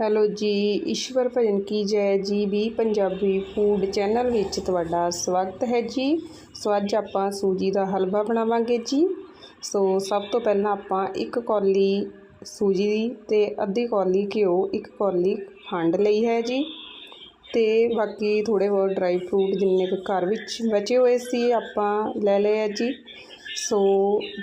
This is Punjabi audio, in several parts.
ਹੈਲੋ ਜੀ, ਈਸ਼ਵਰ ਭਜਨ ਕੀ ਜੈ? ਜੀ ਵੀ ਪੰਜਾਬੀ ਫੂਡ ਚੈਨਲ ਵਿੱਚ ਤੁਹਾਡਾ ਸਵਾਗਤ ਹੈ ਜੀ। ਸੋ ਅੱਜ ਆਪਾਂ ਸੂਜੀ ਦਾ ਹਲਵਾ ਬਣਾਵਾਂਗੇ ਜੀ। ਸੋ ਸਭ ਤੋਂ ਪਹਿਲਾਂ ਆਪਾਂ ਇੱਕ ਕੌਲੀ ਸੂਜੀ ਦੀ ਤੇ ਅੱਧੀ ਕੌਲੀ ਘਿਓ, ਇੱਕ ਕੌਲੀ ਖੰਡ ਲਈ ਹੈ ਜੀ। ਤੇ ਬਾਕੀ ਥੋੜੇ ਬਹੁਤ ਡਰਾਈ ਫਰੂਟ ਜਿੰਨੇ ਕੁ ਘਰ ਵਿੱਚ ਬਚੇ ਹੋਏ ਸੀ, ਆਪਾਂ ਲੈ ਲਏ ਆ ਜੀ। ਸੋ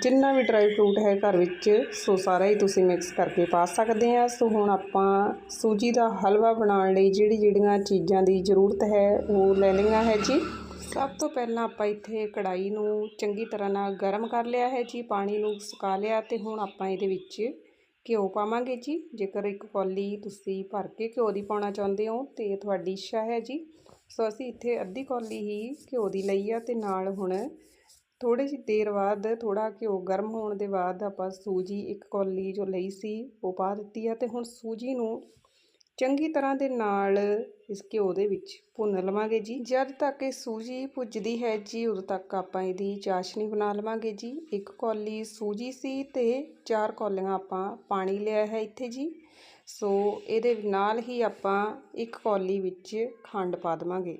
ਜਿੰਨਾ ਵੀ ਡਰਾਈ ਫਰੂਟ ਹੈ ਘਰ ਵਿੱਚ, ਸੋ ਸਾਰਾ ਹੀ ਤੁਸੀਂ ਮਿਕਸ ਕਰਕੇ ਪਾ ਸਕਦੇ ਆ। ਸੋ ਹੁਣ ਆਪਾਂ ਸੂਜੀ ਦਾ ਹਲਵਾ ਬਣਾਉਣ ਲਈ ਜਿਹੜੀ ਜਿਹੜੀਆਂ ਚੀਜ਼ਾਂ ਦੀ ਜ਼ਰੂਰਤ ਹੈ, ਉਹ ਲੈ ਲਈਆਂ ਹੈ ਜੀ। ਸਭ ਤੋਂ ਪਹਿਲਾਂ ਆਪਾਂ ਇੱਥੇ ਕੜਾਈ ਨੂੰ ਚੰਗੀ ਤਰ੍ਹਾਂ ਨਾਲ ਗਰਮ ਕਰ ਲਿਆ ਹੈ ਜੀ, ਪਾਣੀ ਨੂੰ ਸੁਕਾ ਲਿਆ ਤੇ ਹੁਣ ਆਪਾਂ ਇਹਦੇ ਵਿੱਚ ਘਿਓ ਪਾਵਾਂਗੇ ਜੀ। ਜੇਕਰ ਇੱਕ ਕੌਲੀ ਤੁਸੀਂ ਭਰ ਕੇ ਘਿਓ ਦੀ ਪਾਉਣਾ ਚਾਹੁੰਦੇ ਹੋ, ਤੇ ਤੁਹਾਡੀ ਇੱਛਾ ਹੈ ਜੀ। ਸੋ ਅਸੀਂ ਇੱਥੇ ਅੱਧੀ ਕੌਲੀ ਹੀ ਘਿਓ ਦੀ ਲਈ ਆ ਤੇ ਨਾਲ ਹੁਣ ਥੋੜੀ ਜਿਹੀ ਦੇਰ ਬਾਅਦ ਥੋੜਾ ਘਿਓ ਗਰਮ ਹੋਣ ਦੇ ਬਾਅਦ ਆਪਾਂ ਸੂਜੀ ਇੱਕ ਕੌਲੀ ਜੋ ਲਈ ਸੀ, ਉਹ ਪਾ ਦਿੱਤੀ ਆ ਤੇ ਹੁਣ ਸੂਜੀ ਨੂੰ ਚੰਗੀ ਤਰ੍ਹਾਂ ਦੇ ਨਾਲ ਇਸ ਘਿਓ ਦੇ ਵਿੱਚ ਭੁੰਨ ਲਵਾਂਗੇ ਜੀ। ਜਦ ਤੱਕ ਇਹ ਸੂਜੀ ਭੁੱਜਦੀ ਹੈ ਜੀ, ਉਦੋਂ ਤੱਕ ਆਪਾਂ ਇਹਦੀ ਚਾਸ਼ਨੀ ਬਣਾ ਲਵਾਂਗੇ ਜੀ। ਇੱਕ ਕੌਲੀ ਸੂਜੀ ਸੀ ਤੇ ਚਾਰ ਕੌਲੀਆਂ ਆਪਾਂ ਪਾਣੀ ਲਿਆ ਹੈ ਇੱਥੇ ਜੀ। ਸੋ ਇਹਦੇ ਨਾਲ ਹੀ ਆਪਾਂ ਇੱਕ ਕੌਲੀ ਵਿੱਚ ਖੰਡ ਪਾ ਦੇਵਾਂਗੇ।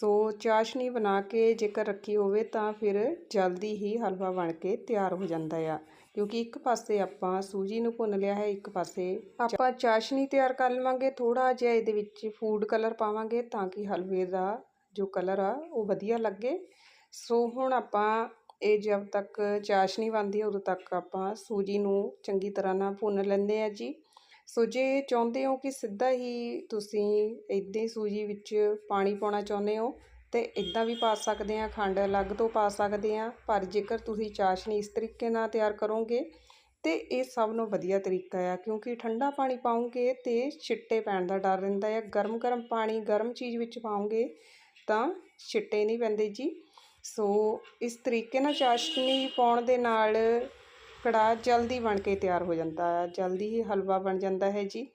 ਸੋ ਚਾਸ਼ਨੀ ਬਣਾ ਕੇ ਜੇਕਰ ਰੱਖੀ ਹੋਵੇ ਤਾਂ ਫਿਰ ਜਲਦੀ ਹੀ ਹਲਵਾ ਬਣ ਕੇ ਤਿਆਰ ਹੋ ਜਾਂਦਾ ਆ। ਕਿਉਂਕਿ ਇੱਕ ਪਾਸੇ ਆਪਾਂ ਸੂਜੀ ਨੂੰ ਭੁੰਨ ਲਿਆ ਹੈ, ਇੱਕ ਪਾਸੇ ਆਪਾਂ ਚਾਸ਼ਨੀ ਤਿਆਰ ਕਰ ਲਵਾਂਗੇ। ਥੋੜਾ ਜਿਹਾ ਇਹਦੇ ਵਿੱਚ ਫੂਡ ਕਲਰ ਪਾਵਾਂਗੇ ਤਾਂ ਕਿ ਹਲਵੇ ਦਾ ਜੋ ਕਲਰ ਆ, ਉਹ ਵਧੀਆ ਲੱਗੇ। ਸੋ ਹੁਣ ਆਪਾਂ ਇਹ ਜਦ ਤੱਕ ਚਾਸ਼ਨੀ ਬਣਦੀ ਹੈ, ਉਦੋਂ ਤੱਕ ਆਪਾਂ ਸੂਜੀ ਨੂੰ ਚੰਗੀ ਤਰ੍ਹਾਂ ਨਾਲ ਭੁੰਨ ਲੈਂਦੇ ਆ ਜੀ। ਸੋ ਜੇ ਚਾਹੁੰਦੇ ਹੋ ਕਿ ਸਿੱਧਾ ਹੀ ਤੁਸੀਂ ਇੱਦਾਂ ਹੀ ਸੂਜੀ ਵਿੱਚ ਪਾਣੀ ਪਾਉਣਾ ਚਾਹੁੰਦੇ ਹੋ, ਤੇ ਇਦਾਂ ਵੀ ਪਾ ਸਕਦੇ ਆ ਖੰਡ ਅਲੱਗ ਤੋਂ ਪਾ ਸਕਦੇ ਆ ਪਰ ਜੇਕਰ ਤੁਸੀਂ ਚਾਸ਼ਨੀ ਇਸ ਤਰੀਕੇ ਨਾਲ ਤਿਆਰ ਕਰੋਗੇ, ਤੇ ਇਹ ਸਭ ਨੂੰ ਵਧੀਆ ਤਰੀਕਾ ਆ, ਕਿਉਂਕਿ ਠੰਡਾ ਪਾਣੀ ਪਾਉਂਗੇ ਤੇ ਛਿੱਟੇ ਪੈਣ ਦਾ ਡਰ ਰਹਿੰਦਾ ਆ। ਗਰਮ ਗਰਮ ਪਾਣੀ ਗਰਮ ਚੀਜ਼ ਵਿੱਚ ਪਾਉਂਗੇ ਤਾਂ ਛਿੱਟੇ ਨਹੀਂ ਪੈਂਦੇ ਜੀ। ਸੋ ਇਸ ਤਰੀਕੇ ਨਾਲ ਚਾਸ਼ਨੀ ਪਾਉਣ ਦੇ ਨਾਲ ਕੜਾਹ ਜਲਦੀ ਬਣ ਕੇ ਤਿਆਰ ਹੋ ਜਾਂਦਾ ਹੈ। ਜਲਦੀ ਹੀ ਹਲਵਾ ਬਣ ਜਾਂਦਾ ਹੈ ਜੀ।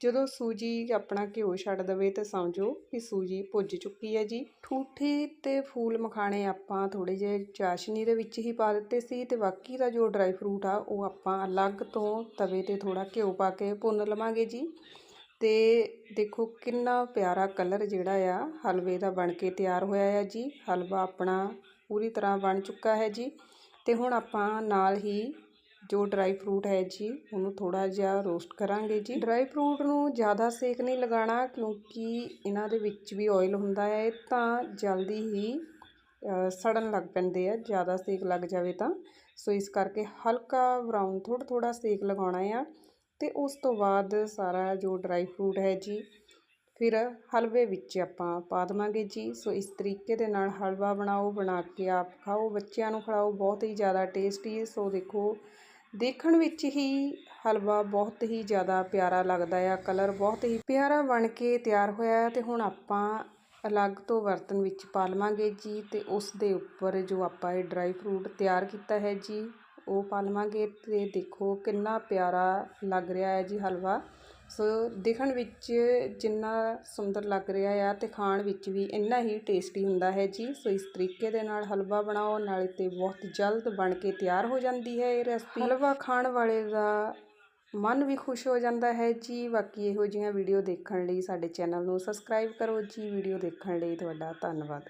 ਜਦੋਂ ਸੂਜੀ ਆਪਣਾ ਘਿਓ ਛੱਡ ਦਵੇ ਤਾਂ ਸਮਝੋ ਕਿ ਸੂਜੀ ਭੁੱਜ ਚੁੱਕੀ ਹੈ ਜੀ। ਠੂਠੇ ਤੇ ਫੂਲ ਮਖਾਣੇ ਆਪਾਂ ਥੋੜੇ ਜਿਹੇ ਚਾਸ਼ਨੀ ਦੇ ਵਿੱਚ ਹੀ ਪਾ ਦਿੱਤੇ ਸੀ ਤੇ ਬਾਕੀ ਦਾ ਜੋ ਡਰਾਈ ਫਰੂਟ ਆ, ਉਹ ਆਪਾਂ ਅਲੱਗ ਤੋਂ ਤਵੇ ਤੇ ਥੋੜਾ ਘਿਓ ਪਾ ਕੇ ਭੁੰਨ ਲਵਾਂਗੇ ਜੀ। ਤੇ ਦੇਖੋ ਕਿੰਨਾ ਪਿਆਰਾ ਕਲਰ ਜਿਹੜਾ ਆ, ਹਲਵੇ ਦਾ ਬਣ ਕੇ ਤਿਆਰ ਹੋਇਆ ਆ ਜੀ। ਹਲਵਾ ਆਪਣਾ ਪੂਰੀ ਤਰ੍ਹਾਂ ਬਣ ਚੁੱਕਾ ਹੈ ਜੀ। ਤੇ ਹੁਣ ਆਪਾਂ ਨਾਲ ਹੀ ਜੋ ਡਰਾਈ ਫਰੂਟ ਹੈ ਜੀ, ਉਹਨੂੰ ਥੋੜਾ ਜਿਹਾ ਰੋਸਟ ਕਰਾਂਗੇ ਜੀ। ਡਰਾਈ ਫਰੂਟ ਨੂੰ ਜ਼ਿਆਦਾ ਸੇਕ ਨਹੀਂ ਲਗਾਉਣਾ, ਕਿਉਂਕਿ ਇਹਨਾਂ ਦੇ ਵਿੱਚ ਵੀ ਆਇਲ ਹੁੰਦਾ ਹੈ, ਤਾਂ ਜਲਦੀ ਹੀ ਸੜਨ ਲੱਗ ਪੈਂਦੇ ਆ, ਜ਼ਿਆਦਾ ਸੇਕ ਲੱਗ ਜਾਵੇ ਤਾਂ। ਸੋ ਇਸ ਕਰਕੇ ਹਲਕਾ ਬਰਾਊਨ ਥੋੜਾ ਥੋੜਾ ਸੇਕ ਲਗਾਉਣਾ ਆ। ਤੇ ਉਸ ਤੋਂ ਬਾਅਦ ਸਾਰਾ ਜੋ ਡਰਾਈ ਫਰੂਟ ਹੈ ਜੀ, ਫਿਰ ਹਲਵੇ ਵਿੱਚ ਆਪਾਂ ਪਾ ਦੇਵਾਂਗੇ ਜੀ। ਸੋ ਇਸ ਤਰੀਕੇ ਦੇ ਨਾਲ ਹਲਵਾ ਬਣਾਓ, ਬਣਾ ਕੇ ਆਪ ਖਾਓ, ਬੱਚਿਆਂ ਨੂੰ ਖਿਲਾਓ, ਬਹੁਤ ਹੀ ਜ਼ਿਆਦਾ ਟੇਸਟੀ ਸੋ ਦੇਖੋ ਦੇਖਣ ਵਿੱਚ ਹੀ ਹਲਵਾ ਬਹੁਤ ਹੀ ਜ਼ਿਆਦਾ ਪਿਆਰਾ ਲੱਗਦਾ ਆ, ਕਲਰ ਬਹੁਤ ਹੀ ਪਿਆਰਾ ਬਣ ਕੇ ਤਿਆਰ ਹੋਇਆ ਤੇ ਹੁਣ ਆਪਾਂ ਅਲੱਗ ਤੋਂ ਬਰਤਨ ਵਿੱਚ ਪਾ ਲਵਾਂਗੇ ਜੀ ਤੇ ਉਸ ਦੇ ਉੱਪਰ ਜੋ ਆਪਾਂ ਇਹ ਡਰਾਈ ਫਰੂਟ ਤਿਆਰ ਕੀਤਾ ਹੈ ਜੀ, ਉਹ ਪਾ ਲਵਾਂਗੇ ਤੇ ਦੇਖੋ ਕਿੰਨਾ ਪਿਆਰਾ ਲੱਗ ਰਿਹਾ ਹੈ ਜੀ ਹਲਵਾ। ਸੋ ਦਿਖਣ ਵਿੱਚ ਜਿੰਨਾ ਸੁੰਦਰ ਲੱਗ ਰਿਹਾ ਆ ਅਤੇ ਖਾਣ ਵਿੱਚ ਵੀ ਇੰਨਾ ਹੀ ਟੇਸਟੀ ਹੁੰਦਾ ਹੈ ਜੀ। ਸੋ ਇਸ ਤਰੀਕੇ ਦੇ ਨਾਲ ਹਲਵਾ ਬਣਾਓ, ਨਾਲੇ ਤੇ ਬਹੁਤ ਜਲਦ ਬਣ ਕੇ ਤਿਆਰ ਹੋ ਜਾਂਦੀ ਹੈ ਇਹ ਰੈਸਪੀ ਹਲਵਾ ਖਾਣ ਵਾਲੇ ਦਾ ਮਨ ਵੀ ਖੁਸ਼ ਹੋ ਜਾਂਦਾ ਹੈ ਜੀ। ਬਾਕੀ ਇਹੋ ਜਿਹੀਆਂ ਵੀਡੀਓ ਦੇਖਣ ਲਈ ਸਾਡੇ ਚੈਨਲ ਨੂੰ ਸਬਸਕ੍ਰਾਈਬ ਕਰੋ ਜੀ। ਵੀਡੀਓ ਦੇਖਣ ਲਈ ਤੁਹਾਡਾ ਧੰਨਵਾਦ।